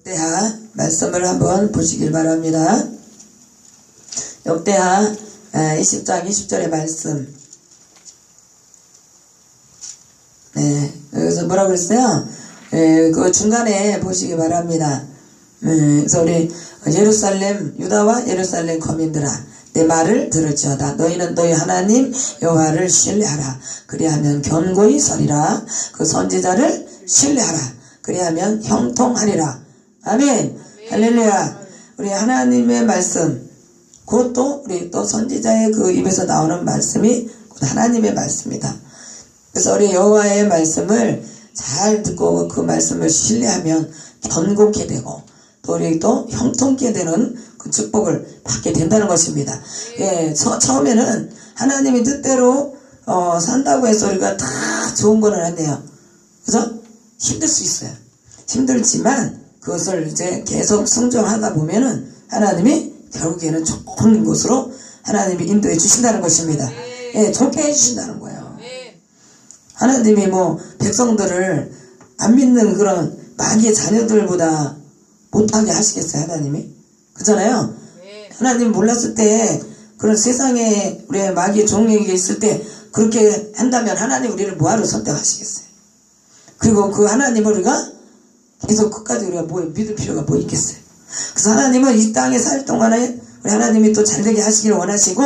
역대하 말씀을 한번 보시길 바랍니다. 역대하 20장 20절의 말씀. 네, 여기서 뭐라고 그랬어요? 예, 그 중간에 보시기 바랍니다. 예, 그래서 우리 예루살렘 유다와 예루살렘 거민들아 내 말을 들을지어다 너희는 너희 하나님 여호와를 신뢰하라 그리하면 견고히 서리라 그 선지자를 신뢰하라 그리하면 형통하리라 아멘 할렐루야 우리 하나님의 말씀 그것도 우리 또 선지자의 그 입에서 나오는 말씀이 곧 하나님의 말씀이다 그래서 우리 여호와의 말씀을 잘 듣고 그 말씀을 신뢰하면 견고케 되고 또 우리 또 형통케 되는 그 축복을 받게 된다는 것입니다. 예, 처, 처음에는 하나님이 뜻대로 어, 산다고 해서 우리가 다 좋은 거는 아니에요. 그래서 힘들 수 있어요. 힘들지만 그것을 이제 계속 순종하다 보면은 하나님이 결국에는 좋은 곳으로 하나님이 인도해 주신다는 것입니다. 예, 좋게 해 주신다는 거예요. 하나님이 뭐 백성들을 안 믿는 그런 마귀의 자녀들보다 못하게 하시겠어요 하나님이? 그잖아요. 하나님 몰랐을 때 그런 세상에 우리의 마귀의 종에게 있을 때 그렇게 한다면 하나님 우리를 뭐하러 선택하시겠어요? 그리고 그 하나님을 우리가 계속 끝까지 우리가 뭐 믿을 필요가 뭐 있겠어요 그래서 하나님은 이 땅에 살 동안에 우리 하나님이 또 잘되게 하시기를 원하시고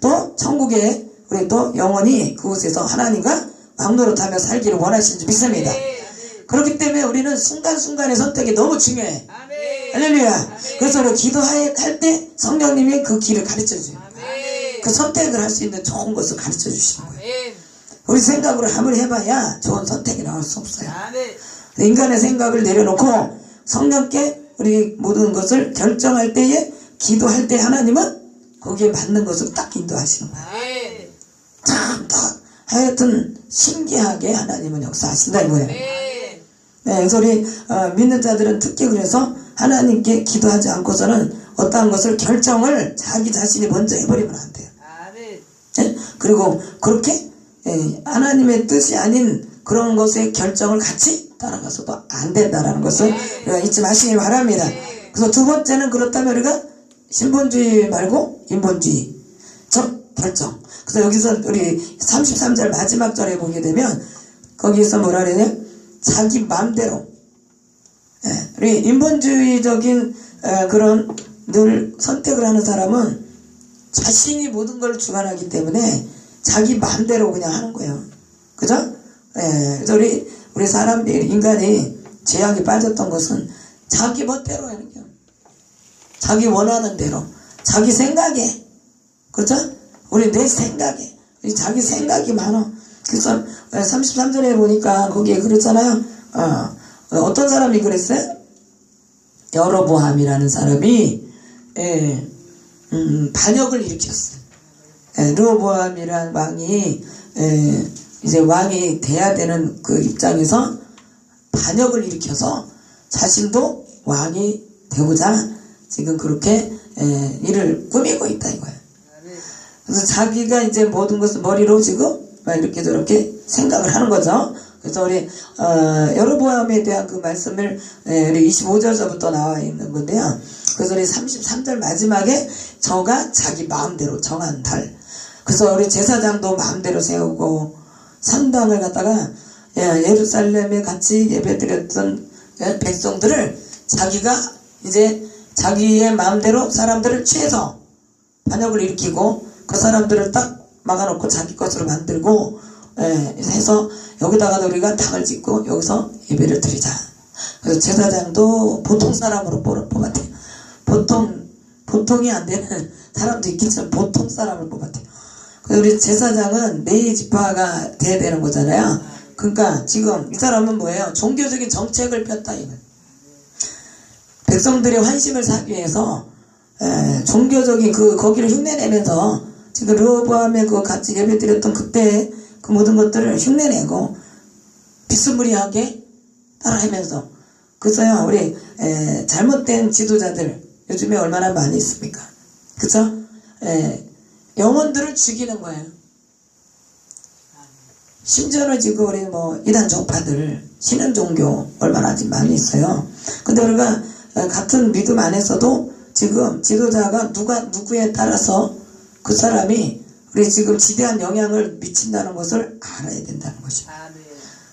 또 천국에 우리 또 영원히 그곳에서 하나님과 왕노릇하며 살기를 원하시는 줄 믿습니다. 그렇기 때문에 우리는 순간순간의 선택이 너무 중요해. 할렐루야. 그래서 우리 기도할 때 성령님이 그 길을 가르쳐 줘요. 그 선택을 할 수 있는 좋은 것을 가르쳐 주시는 거예요. 우리 생각으로 아무리 해봐야 좋은 선택이 나올 수 없어요. 인간의 생각을 내려놓고 성령께 우리 모든 것을 결정할 때에 기도할 때 하나님은 거기에 맞는 것을 딱 인도하시는 거예요. 참, 딱, 하여튼, 신기하게 하나님은 역사하신다 이거예요. 네, 그래서 우리, 어, 믿는 자들은 특히 그래서 하나님께 기도하지 않고서는 어떠한 것을 결정을 자기 자신이 먼저 해버리면 안 돼요. 예? 그리고 그렇게 예, 하나님의 뜻이 아닌 그런 것의 결정을 같이 따라가서도 안 된다라는 것을 우리가 잊지 마시기 바랍니다. 그래서 두 번째는 그렇다면 우리가 신본주의 말고 인본주의 적 결정. 그래서 여기서 우리 33절 마지막 절에 보게 되면 거기서 뭐라 그러냐? 자기 마음대로 예, 우리 인본주의적인 에, 그런 늘 선택을 하는 사람은 자신이 모든 걸 주관하기 때문에 자기 마음대로 그냥 하는 거예요. 그죠? 예, 그래서 우리, 우리 사람, 인간이 죄악에 빠졌던 것은 자기 멋대로 하는 거예요. 자기 원하는 대로. 자기 생각에. 그죠? 우리 내 생각에. 우리 자기 생각이 많아. 그래서 33절에 보니까 거기에 그랬잖아요. 어, 어떤 사람이 그랬어요? 여로보암이라는 사람이, 예, 음, 반역을 일으켰어요. 예, 르호보암이란 왕이 예, 이제 왕이 돼야 되는 그 입장에서 반역을 일으켜서 자신도 왕이 되고자 지금 그렇게 예, 일을 꾸미고 있다 이거예요. 그래서 자기가 이제 모든 것을 머리로 지금 막 이렇게 저렇게 생각을 하는 거죠. 그래서 우리 어, 여로보암에 대한 그 말씀을 예, 우리 25절서부터 나와 있는 건데요. 그래서 우리 33절 마지막에 저가 자기 마음대로 정한 달. 그래서 우리 제사장도 마음대로 세우고 산당을 갖다가 예, 예루살렘에 같이 예배드렸던 예, 백성들을 자기가 이제 자기의 마음대로 사람들을 취해서 반역을 일으키고 그 사람들을 딱 막아놓고 자기 것으로 만들고 예, 해서 여기다가 우리가 당을 짓고 여기서 예배를 드리자. 그래서 제사장도 보통 사람으로 뽑- 뽑았대요. 보통 보통이 안 되는 사람도 있겠지만 보통 사람을 뽑았대요. 그래서 우리 제사장은 네 지파가 돼야 되는 거잖아요. 그러니까 지금 이 사람은 뭐예요? 종교적인 정책을 폈다 이거. 백성들의 환심을 사기 위해서 에, 종교적인 그 거기를 흉내내면서 지금 르호보암에 그 같이 예배드렸던 그때 그 모든 것들을 흉내내고 비스무리하게 따라하면서 그래서요 우리 에, 잘못된 지도자들 요즘에 얼마나 많이 있습니까? 그죠? 에, 영혼들을 죽이는 거예요. 심지어는 지금 우리 뭐 이단 종파들 신흥 종교 얼마나 지금 많이 있어요. 근데 우리가 어, 같은 믿음 안에서도 지금 지도자가 누가 누구에 따라서 그 사람이 우리 지금 지대한 영향을 미친다는 것을 알아야 된다는 것입니다. 아멘.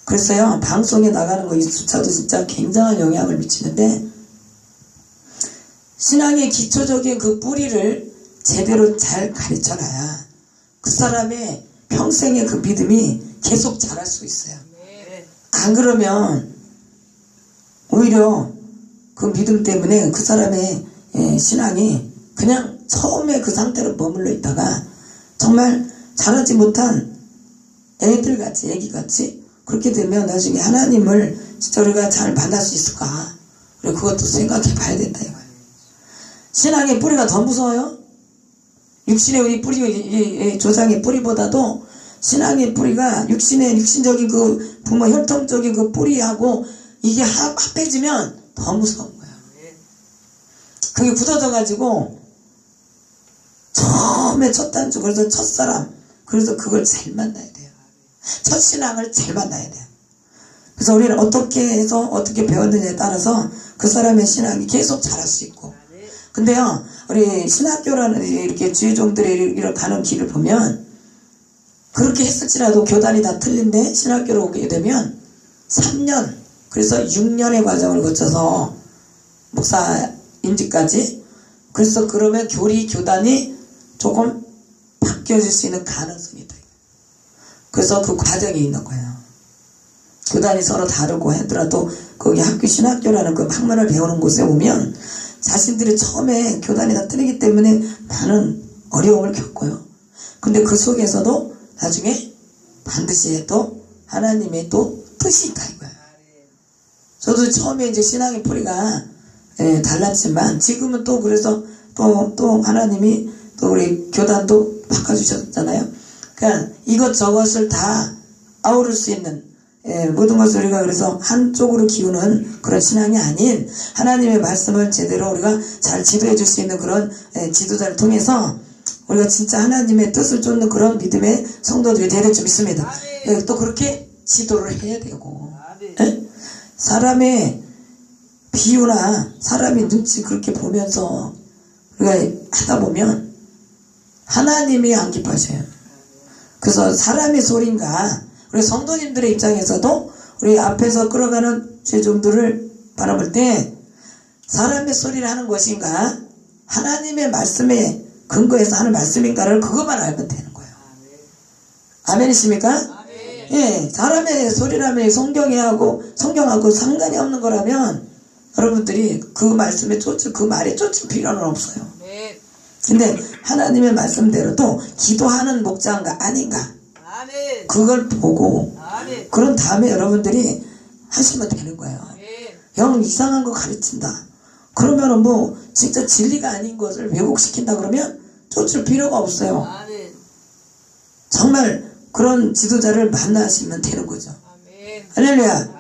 그랬어요. 방송에 나가는 거이 숫자도 진짜 굉장한 영향을 미치는데 신앙의 기초적인 그 뿌리를 제대로 잘 가르쳐놔야 그 사람의 평생의 그 믿음이 계속 자랄 수 있어요. 네. 안 그러면 오히려 그 믿음 때문에 그 사람의 예, 신앙이 그냥 처음에 그 상태로 머물러 있다가 정말 자라지 못한 애들 같이 애기 같이 그렇게 되면 나중에 하나님을 진짜 우리가 잘 만날 수 있을까? 우리 그것도 생각해 봐야 된다 이거예요. 신앙의 뿌리가 더 무서워요? 육신의 이 뿌리, 조상의 뿌리보다도 신앙의 뿌리가 육신의 육신적인 그 부모 혈통적인 그 뿌리하고 이게 합, 합해지면 더 무서운 거야. 네. 그게 굳어져 가지고 처음에 첫 단추 그래서 첫 사람 그래서 그걸 잘 만나야 돼요. 첫 신앙을 잘 만나야 돼요. 그래서 우리는 어떻게 해서 어떻게 배웠느냐에 따라서 그 사람의 신앙이 계속 자랄 수 있고. 근데요, 우리 신학교라는 이렇게 주의종들이 이렇게 가는 길을 보면 그렇게 했을지라도 교단이 다 틀린데 신학교로 오게 되면 3년, 그래서 6년의 과정을 거쳐서 목사 임직까지 그래서 그러면 교리 교단이 조금 바뀌어질 수 있는 가능성이 있다. 그래서 그 과정이 있는 거예요. 교단이 서로 다르고 하더라도 거기 학교 신학교라는 그 학문을 배우는 곳에 오면 자신들이 처음에 교단이 다 틀리기 때문에 많은 어려움을 겪어요. 근데 그 속에서도 나중에 반드시 또 하나님의 또 뜻이 있다 이거야. 저도 처음에 이제 신앙의 뿌리가 예, 달랐지만 지금은 또 그래서 또 또 하나님이 또 우리 교단도 바꿔주셨잖아요. 그러니까 이것저것을 다 아우를 수 있는 예, 모든 것을 우리가 그래서 한쪽으로 기우는 그런 신앙이 아닌 하나님의 말씀을 제대로 우리가 잘 지도해 줄 수 있는 그런 예, 지도자를 통해서 우리가 진짜 하나님의 뜻을 쫓는 그런 믿음의 성도들이 되는 줄 믿습니다. 예, 또 그렇게 지도를 해야 되고. 예? 사람의 비유나 사람의 눈치 그렇게 보면서 우리가 하다 보면 하나님이 안 기뻐하셔요. 그래서 사람의 소리인가 우리 성도님들의 입장에서도 우리 앞에서 끌어가는 죄종들을 바라볼 때 사람의 소리를 하는 것인가 하나님의 말씀에 근거해서 하는 말씀인가를 그것만 알면 되는 거예요. 아멘이십니까? 아멘. 예, 사람의 소리라면 성경하고 성경하고 상관이 없는 거라면 여러분들이 그 말씀에 쫓을 그 말에 쫓을 필요는 없어요. 네. 근데 하나님의 말씀대로도 기도하는 목자인가 아닌가. 그걸 보고. 그런 다음에 여러분들이 하시면 되는 거예요. 영 이상한 거 가르친다. 그러면은 뭐 진짜 진리가 아닌 것을 왜곡시킨다 그러면 쫓을 필요가 없어요. 정말 그런 지도자를 만나시면 되는 거죠. 할렐루야.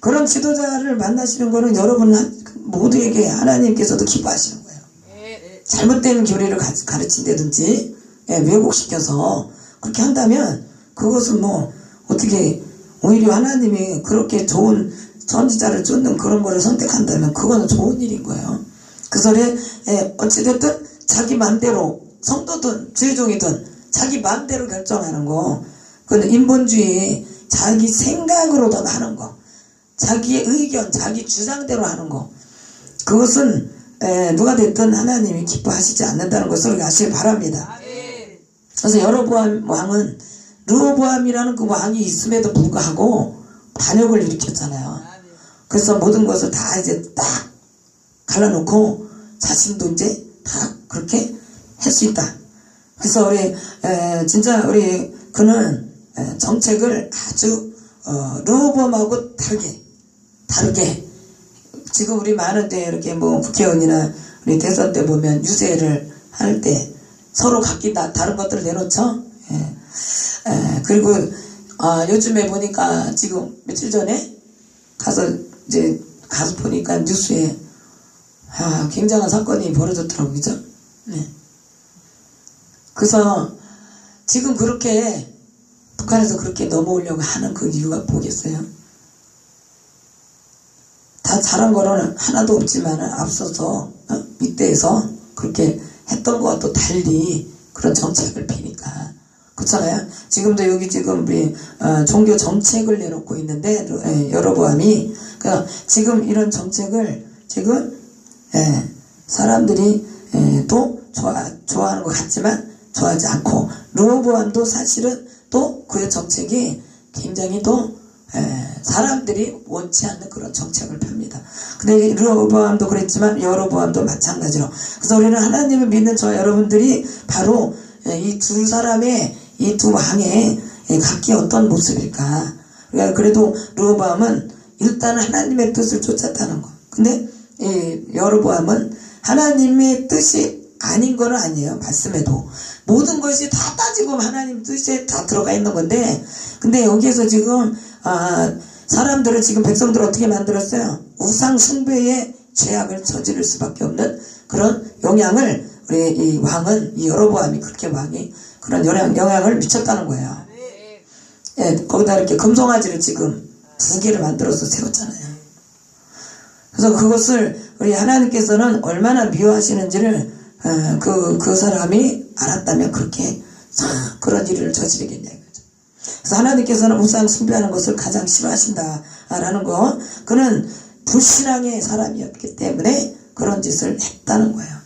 그런 지도자를 만나시는 거는 여러분 한- 모두에게 하나님께서도 기뻐하시는 거예요. 네. 잘못된 교리를 가- 가르친다든지 예, 왜곡시켜서 그렇게 한다면 그것은 뭐 어떻게 오히려 하나님이 그렇게 좋은 선지자를 쫓는 그런 거를 선택한다면 그거는 좋은 일인 거예요. 그 소리에 예, 어찌됐든 자기 마음대로 성도든 주의종이든 자기 마음대로 결정하는 거 그건 인본주의 자기 생각으로도 하는 거 자기의 의견 자기 주장대로 하는 거 그것은 에, 누가 됐든 하나님이 기뻐하시지 않는다는 것을 아시기 바랍니다. 그래서 여로보암 왕은 르호보암이라는 그 왕이 있음에도 불구하고 반역을 일으켰잖아요. 그래서 모든 것을 다 이제 딱 갈라놓고 자신도 이제 다 그렇게 할 수 있다. 그래서 우리 에, 진짜 우리 그는 에, 정책을 아주 어, 르호보암하고 다르게 다르게 지금 우리 많은데 이렇게 뭐 국회의원이나 우리 대선 때 보면 유세를 할 때 서로 각기 다 다른 것들을 내놓죠. 예. 에, 그리고 아, 요즘에 보니까 지금 며칠 전에 가서 이제 가서 보니까 뉴스에 아, 굉장한 사건이 벌어졌더라고요. 그죠? 네. 그래서 지금 그렇게 북한에서 그렇게 넘어오려고 하는 그 이유가 뭐겠어요? 다 잘한 거는 하나도 없지만 앞서서 어? 밑대에서 그렇게 했던 거와 또 달리 그런 정책을 피니까 그렇잖아요. 지금도 여기 지금 우리 어, 종교 정책을 내놓고 있는데 예, 여러보암이 그 지금 이런 정책을 지금 예, 사람들이 예, 또 좋아 좋아하는 것 같지만 좋아하지 않고 르호보암도 사실은 또 그의 정책이 굉장히 또 예, 사람들이 원치 않는 그런 정책을 펴니다. 근데 이 르호보암도 그랬지만 여로보암도 마찬가지로. 그래서 우리는 하나님을 믿는 저 여러분들이 바로 예, 이두 사람의 이 두 왕의 예, 각기 어떤 모습일까. 그러니까 그래도 르호보암은 일단 하나님의 뜻을 쫓았다는 거. 근데 이 여로보암은 하나님의 뜻이 아닌 거는 아니에요. 말씀에도 모든 것이 다 따지고 하나님 뜻에 다 들어가 있는 건데, 근데 여기에서 지금 아, 사람들을 지금 백성들을 어떻게 만들었어요? 우상 숭배의 죄악을 저지를 수밖에 없는 그런 영향을 우리 이 왕은 이 여로보암이 그렇게 왕이 그런 영향, 영향을 미쳤다는 거예요. 예, 거기다 이렇게 금송아지를 지금 두 개를 만들어서 세웠잖아요. 그래서 그것을 우리 하나님께서는 얼마나 미워하시는지를 어, 그, 그 사람이 알았다면 그렇게 참 그런 일을 저지르겠냐. 그래서 하나님께서는 우상 숭배하는 것을 가장 싫어하신다라는 거 그는 불신앙의 사람이었기 때문에 그런 짓을 했다는 거예요.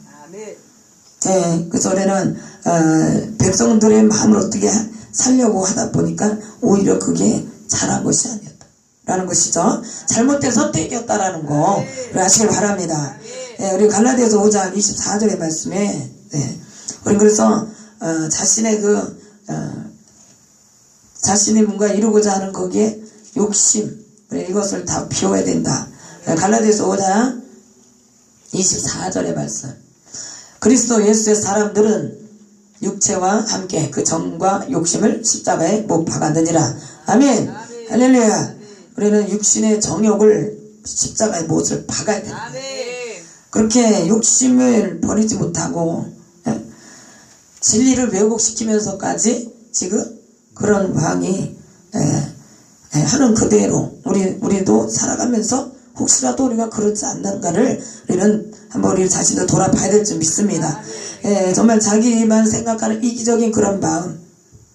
예, 그래서 우리는 어, 백성들의 마음을 어떻게 하- 살려고 하다 보니까 오히려 그게 잘한 것이 아니었다라는 것이죠. 잘못된 선택이었다라는 거 우리 아시길 바랍니다. 예, 우리 갈라디아서 5장 24절의 말씀에 예, 우리 그래서 어, 자신의 그 어, 자신이 뭔가 이루고자 하는 거기에 욕심 우리 이것을 다 비워야 된다. 예, 갈라디아서 5장 24절의 말씀. 그리스도 예수의 사람들은 육체와 함께 그 정과 욕심을 십자가에 못 박았느니라. 아멘. 아멘. 할렐루야. 우리는 육신의 정욕을 십자가에 못을 박아야 돼. 아멘. 그렇게 욕심을 버리지 못하고 예? 진리를 왜곡시키면서까지 지금 그런 왕이 예, 예, 하는 그대로 우리 우리도 살아가면서 혹시라도 우리가 그렇지 않는가를 우리는 한번 우리 자신을 돌아봐야 될 줄 믿습니다. 예, 정말 자기만 생각하는 이기적인 그런 마음,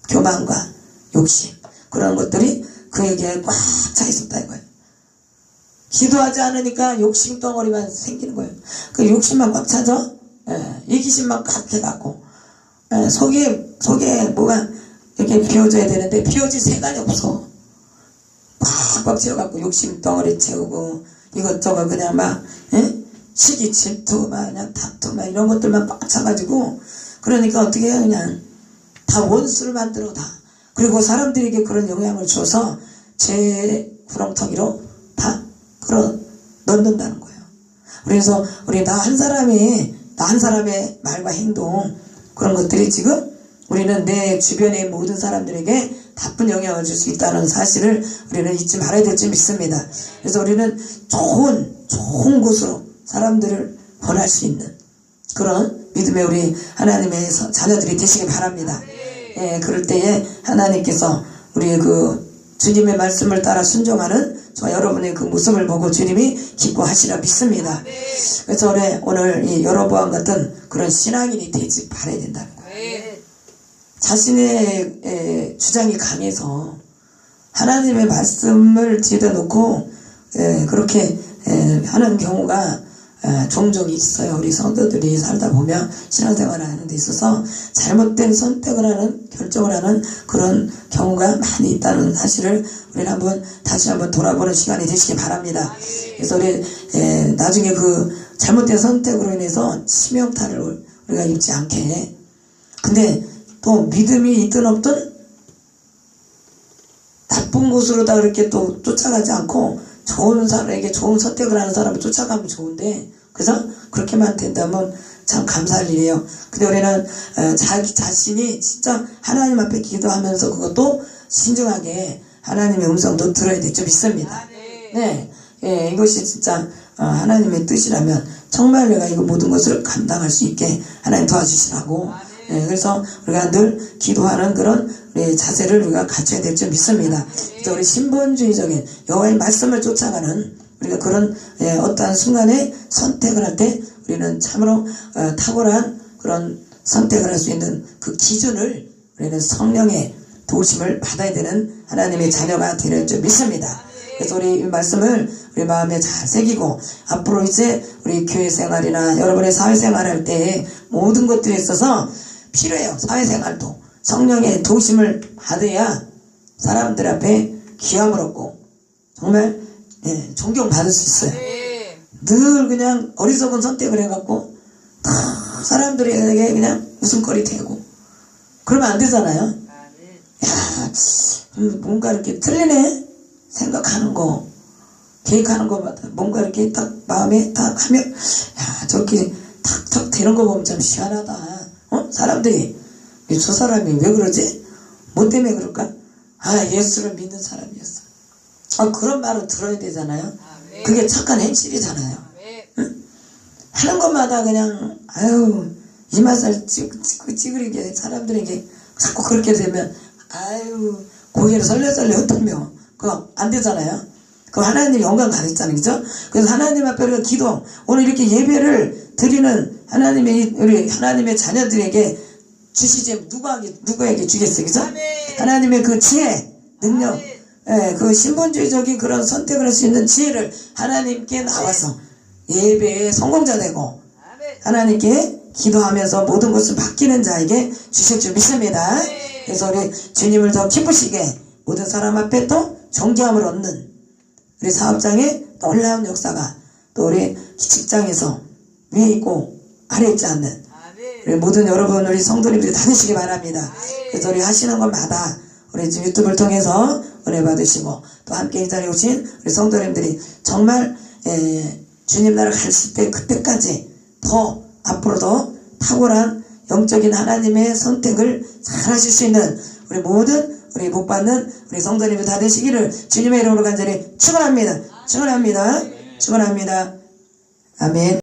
교만과 욕심 그런 것들이 그에게 꽉 차 있었다 이거예요. 기도하지 않으니까 욕심 덩어리만 생기는 거예요. 그 욕심만 꽉 차죠? 예, 이기심만 꽉 해갖고, 예, 속에, 속에 뭐가 이렇게 비워져야 되는데, 비워질 생각이 없어. 꽉꽉 채워갖고 욕심 덩어리 채우고, 이것저것 그냥 막, 예? 시기 질투, 막 그냥 다투, 막 이런 것들만 꽉 차가지고, 그러니까 어떻게 해요, 그냥. 다 원수를 만들어, 다. 그리고 사람들에게 그런 영향을 줘서, 제 구렁텅이로 다 끌어 넣는다는 거예요. 그래서 우리 나 한 사람이 나 한 사람의 말과 행동 그런 것들이 지금 우리는 내 주변의 모든 사람들에게 나쁜 영향을 줄 수 있다는 사실을 우리는 잊지 말아야 될 줄 믿습니다. 그래서 우리는 좋은 좋은 곳으로 사람들을 보낼 수 있는 그런 믿음의 우리 하나님의 서- 자녀들이 되시기 바랍니다. 예, 그럴 때에 하나님께서 우리의 그 주님의 말씀을 따라 순종하는 저와 여러분의 그 모습을 보고 주님이 기뻐하시라 믿습니다. 그래서 우리 오늘 이 여러보암 같은 그런 신앙인이 되지 말아야 된다는 거예요. 자신의 에, 주장이 강해서 하나님의 말씀을 뒤에다 놓고 에, 그렇게 에, 하는 경우가 에, 종종 있어요. 우리 성도들이 살다 보면 신앙생활을 하는 데 있어서 잘못된 선택을 하는 결정을 하는 그런 경우가 많이 있다는 사실을 우리는 한번 다시 한번 돌아보는 시간이 되시기 바랍니다. 그래서 우리 에, 나중에 그 잘못된 선택으로 인해서 치명타를 우리가 입지 않게 근데 또 믿음이 있든 없든 나쁜 곳으로 다 그렇게 또 쫓아가지 않고 좋은 사람에게 좋은 선택을 하는 사람을 쫓아가면 좋은데 그래서 그렇게만 된다면 참 감사할 일이에요. 근데 우리는 어, 자기 자신이 진짜 하나님 앞에 기도하면서 그것도 신중하게 하나님의 음성도 들어야 될줄 믿습니다. 아멘. 네, 예, 이것이 진짜 어, 하나님의 뜻이라면 정말 내가 이거 모든 것을 감당할 수 있게 하나님 도와주시라고. 예, 그래서 우리가 늘 기도하는 그런 우리 자세를 우리가 갖춰야 될 줄 믿습니다. 그래서 우리 신본주의적인 여호와의 말씀을 쫓아가는 우리가 그런 예, 어떠한 순간에 선택을 할 때 우리는 참으로 어, 탁월한 그런 선택을 할 수 있는 그 기준을 우리는 성령의 도우심을 받아야 되는 하나님의 자녀가 되는 줄 믿습니다. 그래서 우리 이 말씀을 우리 마음에 잘 새기고 앞으로 이제 우리 교회 생활이나 여러분의 사회 생활 할 때 모든 것들에 있어서 필요해요. 사회생활도 성령의 도우심을 받아야 사람들 앞에 귀함을 얻고 정말 예, 존경받을 수 있어요. 네. 늘 그냥 어리석은 선택을 해갖고 다 사람들에게 그냥 웃음거리 되고 그러면 안 되잖아요. 야, 음, 뭔가 이렇게 틀리네 생각하는 거 계획하는 거마다 뭔가 이렇게 딱 마음에 딱 하면 야 저렇게 탁탁 되는 거 보면 참 희한하다. 어 사람들이 이저 사람이 왜 그러지? 뭐 때문에 그럴까? 아 예수를 믿는 사람이었어. 아 그런 말을 들어야 되잖아요. 그게 착한 행실이잖아요. 네. 하는 것마다 그냥 아유 이 맛을 찌- 찌- 찌그리게 사람들에게 자꾸 그렇게 되면 아유 고개를 설레설레 흩으며 그거 안 되잖아요. 그 하나님 영광 가졌잖아요, 그죠? 그래서 하나님 앞에 우리가 기도 오늘 이렇게 예배를 드리는 하나님의 이- 우리 하나님의 자녀들에게 주시지 누구에게 누구에게 주겠어요, 그죠? 하나님의 그 지혜, 능력, 예, 그 신분주의적인 그런 선택을 할 수 있는 지혜를 하나님께 나와서 예배의 성공자 되고 하나님께 기도하면서 모든 것을 맡기는 자에게 주실 줄 믿습니다. 그래서 우리 주님을 더 기쁘시게 모든 사람 앞에 또 존경함을 얻는 우리 사업장의 놀라운 역사가 또 우리 직장에서 위에 있고 아래 있지 않는 우리 모든 여러분 우리 성도님들이 다 되시기 바랍니다. 그래서 우리 하시는 것마다 우리 유튜브를 통해서 은혜 받으시고 또 함께 이 자리에 오신 우리 성도님들이 정말 에, 주님 나라 가실 때 그때까지 더 앞으로도 탁월한 영적인 하나님의 선택을 잘 하실 수 있는 우리 모든 우리 복 받는 우리 성도님들 다 되시기를 주님의 이름으로 간절히 축원합니다. 축원합니다. 축원합니다. 아멘.